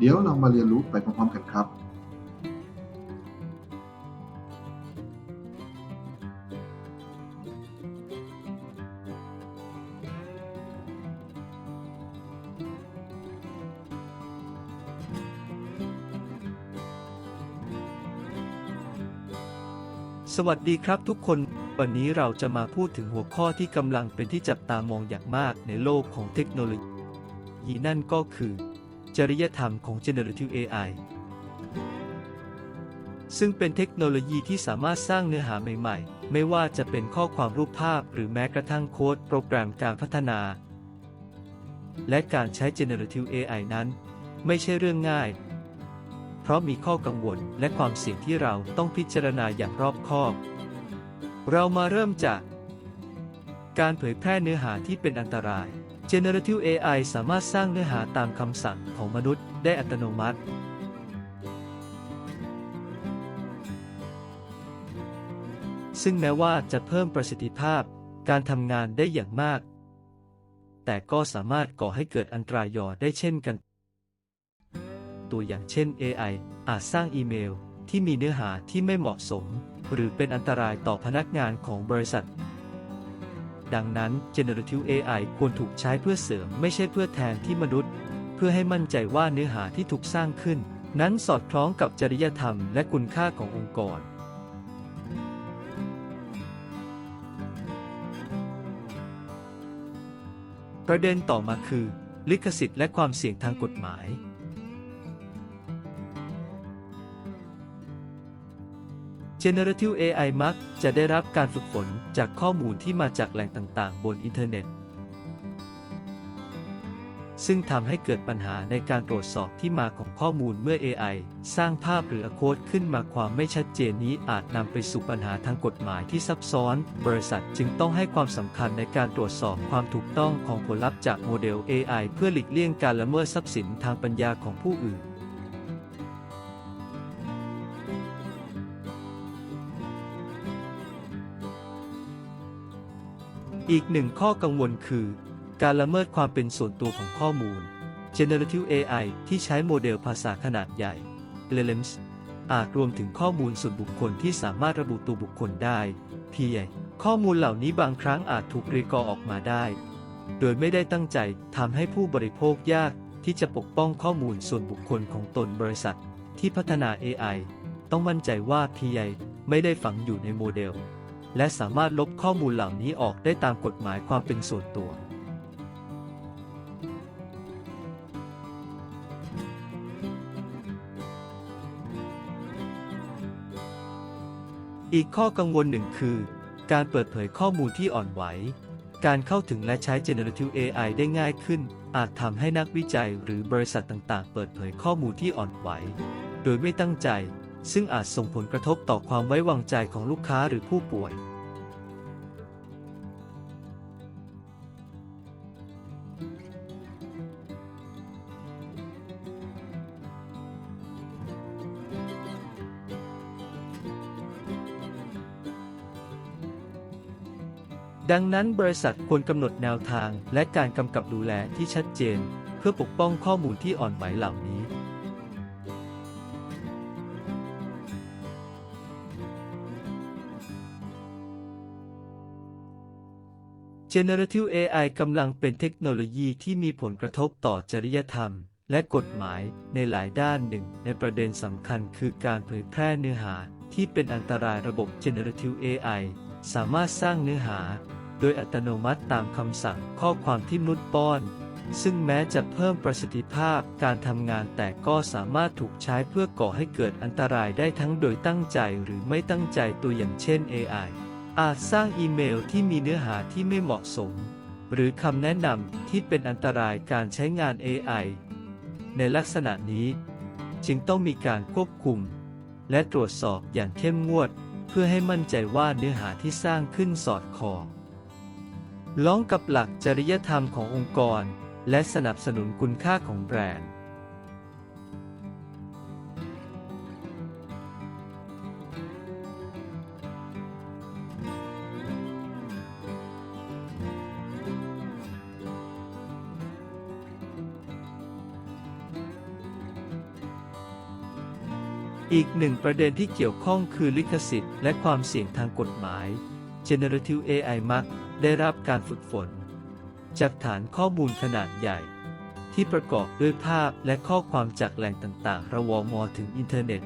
เดี๋ยวเรามาเรียนรู้ไปพร้อมๆกันครับ สวัสดีครับทุกคน วันนี้เราจะมาพูดถึงหัวข้อที่กำลังเป็นที่จับตามองอย่างมากในโลกของเทคโนโลยีนั่นก็คือ จริยธรรมของ Generative AI ซึ่งเป็นเทคโนโลยีที่สามารถสร้างเนื้อหาใหม่ๆ ไม่ว่าจะเป็นข้อความรูปภาพหรือแม้กระทั่งโค้ดโปรแกรมการพัฒนา และการใช้ Generative AI นั้น ไม่ใช่เรื่องง่าย เพราะมีข้อกังวลและความเสี่ยงที่เราต้องพิจารณาอย่างรอบคอบ เรามาเริ่มจาก การเผยแพร่เนื้อหาที่เป็นอันตราย Generative AI สามารถสร้างเนื้อหาตามคำสั่งของมนุษย์ได้อัตโนมัติ ซึ่งแม้ว่าจะเพิ่มประสิทธิภาพการทำงานได้อย่างมาก แต่ก็สามารถก่อให้เกิดอันตรายยอได้เช่นกัน ตัวอย่างเช่น AI อาจสร้างอีเมลที่มีเนื้อหาที่ไม่เหมาะสม หรือเป็นอันตรายต่อพนักงานของบริษัท ดังนั้น Generative AI ควรถูกใช้เพื่อเสริมไม่ใช่เพื่อแทนที่มนุษย์ เพื่อให้มั่นใจว่าเนื้อหาที่ถูกสร้างขึ้น นั้นสอดคล้องกับจริยธรรมและคุณค่าขององค์กรประเด็นต่อมาคือ ลิขสิทธิ์และความเสี่ยงทางกฎหมาย Generative AI มักจะได้รับการฝึกฝนจากข้อมูลที่มาจากแหล่งต่างๆ บนอินเทอร์เน็ต ซึ่งทำให้เกิดปัญหาในการตรวจสอบที่มาของข้อมูลเมื่อ AI สร้างภาพหรือโค้ดขึ้นมาความไม่ชัดเจนนี้อาจนำไปสู่ปัญหาทางกฎหมายที่ซับซ้อน บริษัทจึงต้องให้ความสำคัญในการตรวจสอบความถูกต้องของผลลัพธ์จากโมเดล AI เพื่อหลีกเลี่ยงการละเมิดทรัพย์สินทางปัญญาของผู้อื่น อีกหนึ่งข้อกังวลคือ การละเมิดความเป็นส่วนตัวของข้อมูล Generative AI ที่ใช้โมเดลภาษาขนาดใหญ่ LLMs อาจรวมถึงข้อมูลส่วนบุคคลที่สามารถระบุตัวบุคคลได้ PI ข้อมูลเหล่านี้บางครั้งอาจถูกรีกอออกมาได้ โดยไม่ได้ตั้งใจทำให้ผู้บริโภคยากที่จะปกป้องข้อมูลส่วนบุคคลของตนบริษัท ที่พัฒนา AI ต้องมั่นใจว่า PI ไม่ได้ฝังอยู่ในโมเดล และสามารถลบข้อมูลเหล่านี้ออกได้ตามกฎหมายความเป็นส่วนตัว อีกข้อกังวลหนึ่งคือ การเปิดเผยข้อมูลที่อ่อนไหว การเข้าถึงและใช้ Generative AI ได้ง่ายขึ้น อาจทำให้นักวิจัยหรือบริษัทต่างๆ เปิดเผยข้อมูลที่อ่อนไหว โดยไม่ตั้งใจ ซึ่งอาจส่งผลกระทบต่อความไว้วางใจของลูกค้าหรือผู้ป่วย ดังนั้นบริษัทควรกำหนดแนวทางและการกำกับดูแลที่ชัดเจน เพื่อปกป้องข้อมูลที่อ่อนไหวเหล่านี้ Generative AI กำลังเป็นเทคโนโลยีที่มีผลกระทบต่อจริยธรรม และกฎหมายในหลายด้านหนึ่ง ในประเด็นสำคัญคือการเผยแพร่เนื้อหาที่เป็นอันตรายระบบ Generative AI สามารถสร้างเนื้อหา โดยอัตโนมัติตามคำสั่งข้อความที่มนุษย์ป้อน ซึ่งแม้จะเพิ่มประสิทธิภาพการทำงานแต่ก็สามารถถูกใช้เพื่อก่อให้เกิดอันตรายได้ทั้งโดยตั้งใจหรือไม่ตั้งใจตัวอย่างเช่น AI อาจสร้างอีเมลที่มีเนื้อหาที่ไม่เหมาะสม หรือคำแนะนำที่เป็นอันตรายการใช้งาน AI ในลักษณะนี้ จึงต้องมีการควบคุม และตรวจสอบอย่างเข้มงวด เพื่อให้มั่นใจว่าเนื้อหาที่สร้างขึ้นสอดคล้องล้องกับหลักจริยธรรมขององค์กร และสนับสนุนคุณค่าของแบรนด์ อีกหนึ่งประเด็นที่เกี่ยวข้องคือลิขสิทธิ์และความเสี่ยงทางกฎหมาย Generative AI มักได้รับการฝึกฝน จากฐานข้อมูลขนาดใหญ่ ที่ประกอบด้วยภาพและข้อความจากแหล่งต่างๆ ระวมอถึงอินเทอร์เน็ต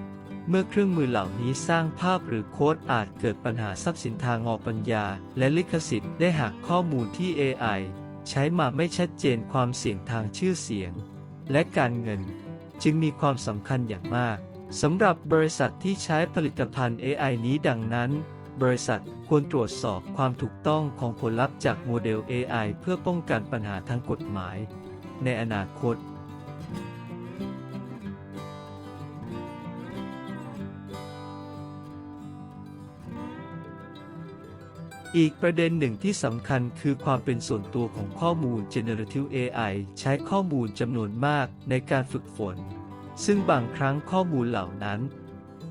เมื่อเครื่องมือเหล่านี้สร้างภาพหรือโค้ดอาจเกิดปัญหาทรัพย์สินทางอปัญญา และลิขสิทธิ์ได้หากข้อมูลที่ AI ใช้มาไม่ชัดเจนความเสี่ยงทางชื่อเสียง และการเงิน จึงมีความสำคัญอย่างมาก สำหรับบริษัทที่ใช้ผลิตภัณฑ์ AI นี้ดังนั้น บริษัทควรตรวจสอบความถูกต้องของผลลัพธ์จากโมเดล AI เพื่อป้องกันปัญหาทางกฎหมาย ในอนาคตอีกประเด็นหนึ่งที่สำคัญคือความเป็นส่วนตัวของข้อมูล Generative AI ใช้ข้อมูลจำนวนมากในการฝึกฝน ซึ่งบางครั้งข้อมูลเหล่านั้น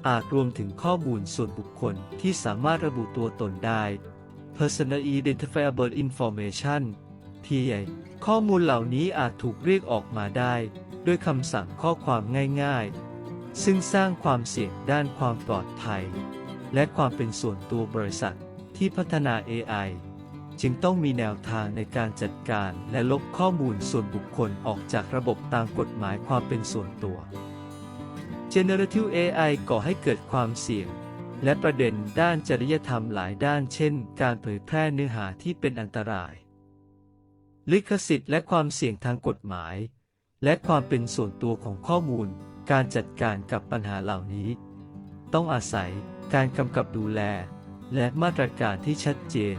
อาจรวมถึงข้อมูลส่วนบุคคลที่สามารถระบุตัวตนได้ Personal Identifiable Information PI ข้อมูลเหล่านี้อาจถูกเรียกออกมาได้ ด้วยคำสั่งข้อความง่ายๆ ซึ่งสร้างความเสี่ยงด้านความปลอดภัย และความเป็นส่วนตัวบริษัทที่พัฒนา AI จึงต้องมีแนวทางในการจัดการและลบข้อมูลส่วนบุคคลออกจากระบบตามกฎหมายความเป็นส่วนตัว Generative AI ก่อให้เกิดความเสี่ยง และประเด็นด้านจริยธรรมหลายด้านเช่น การเผยแพร่เนื้อหาที่เป็นอันตราย ลิขสิทธิ์และความเสี่ยงทางกฎหมาย และความเป็นส่วนตัวของข้อมูล การจัดการกับปัญหาเหล่านี้ ต้องอาศัยการกำกับดูแล และมาตรการที่ชัดเจน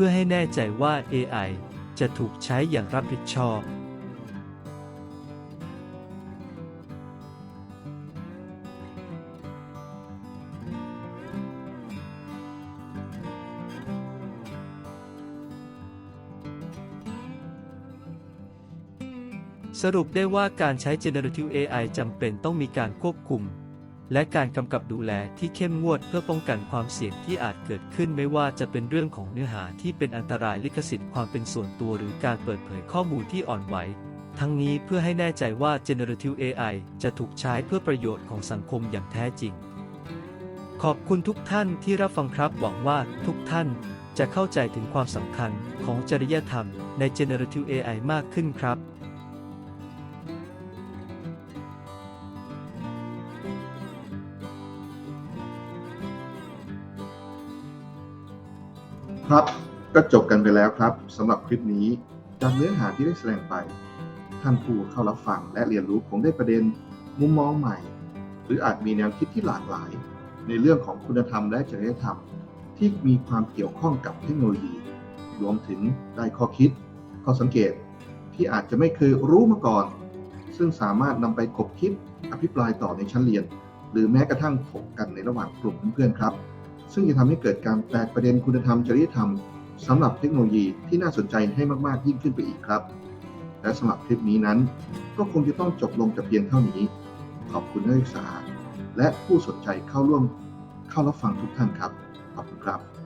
พื่อให้แน่ใจว่า AI จะถูกใช้อย่างรับผิดชอบ สรุปได้ว่าการใช้ Generative AI จำเป็นต้องมีการควบคุม และการกำกับดูแลที่เข้มงวดเพื่อป้องกันความเสี่ยงที่อาจ เกิดขึ้นไม่ว่าจะเป็นเรื่องของเนื้อหาที่เป็นอันตรายลิขสิทธิ์ความเป็นส่วนตัวหรือการเปิดเผยข้อมูลที่อ่อนไหว ทั้งนี้เพื่อให้แน่ใจว่า Generative AI จะถูกใช้เพื่อประโยชน์ของสังคมอย่างแท้จริง ขอบคุณทุกท่านที่รับฟังครับหวังว่าทุกท่านจะเข้าใจถึงความสำคัญของจริยธรรมใน Generative AI มากขึ้นครับ ครับก็จบกันไปแล้วครับสำหรับคลิปนี้จากเนื้อหาที่ได้แสดงไป ท่านผู้เข้ารับฟังและเรียนรู้คงได้ประเด็นมุมมองใหม่ หรืออาจมีแนวคิดที่หลากหลาย ในเรื่องของคุณธรรมและจริยธรรม ที่มีความเกี่ยวข้องกับเทคโนโลยี รวมถึงได้ข้อคิด ข้อสังเกตที่อาจจะไม่เคยรู้มาก่อน ซึ่งสามารถนำไปคบคิดอภิปรายต่อในชั้นเรียน หรือแม้กระทั่งถกกันในระหว่างกลุ่มเพื่อนๆครับ ซึ่งจะทำให้เกิดการแตกประเด็นคุณธรรมจริยธรรมสำหรับเทคโนโลยีที่น่าสนใจให้มากๆยิ่งขึ้นไปอีกครับ และสำหรับคลิปนี้นั้น ก็คงจะต้องจบลงแต่เพียงเท่านี้ ขอบคุณนักศึกษา และผู้สนใจเข้าร่วมเข้ารับฟังทุกท่านครับ ขอบคุณครับ